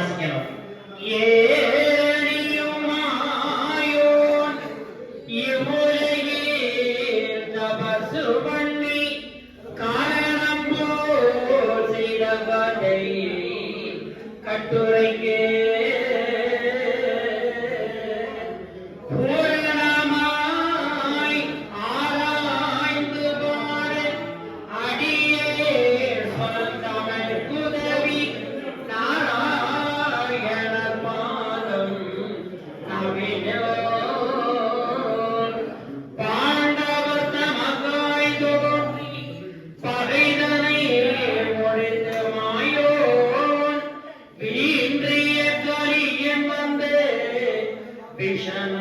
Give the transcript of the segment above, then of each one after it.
வாசிக்கணும். ஏழியுமாயோன் இவ்வுலகே தபசு பண்ணி காரணம் போல் சிறவதை கட்டுரைக்கே Shannon.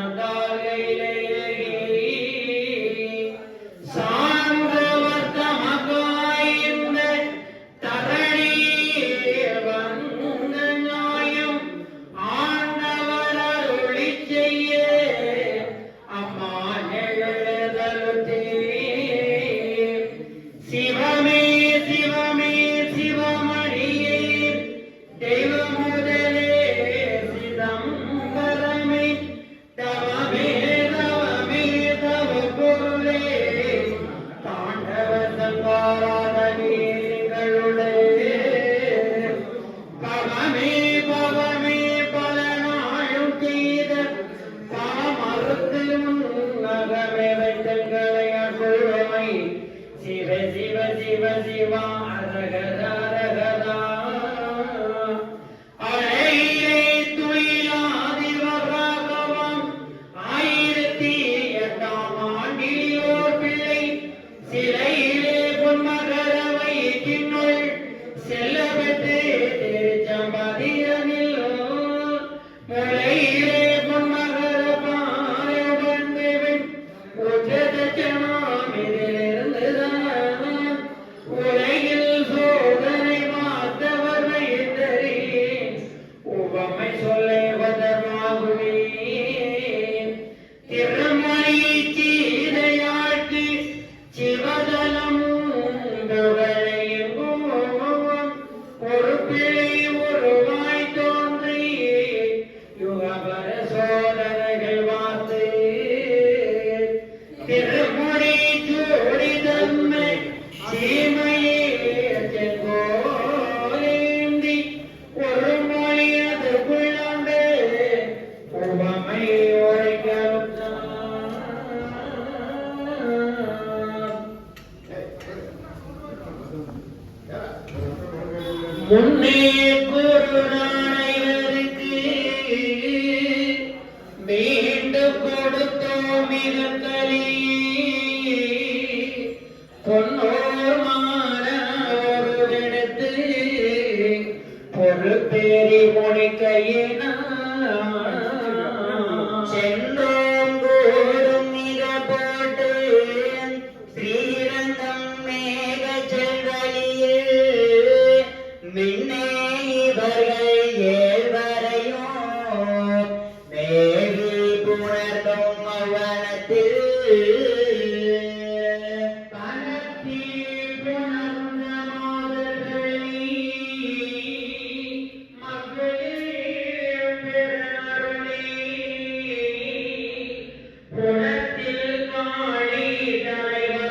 Everybody. முன்னே கொரோனாவிற்கு மீண்டும் கொடுத்தோம் இருந்தலே பொன்னோர் மாற ஒரு எடுத்து பொறுப்பேற Let me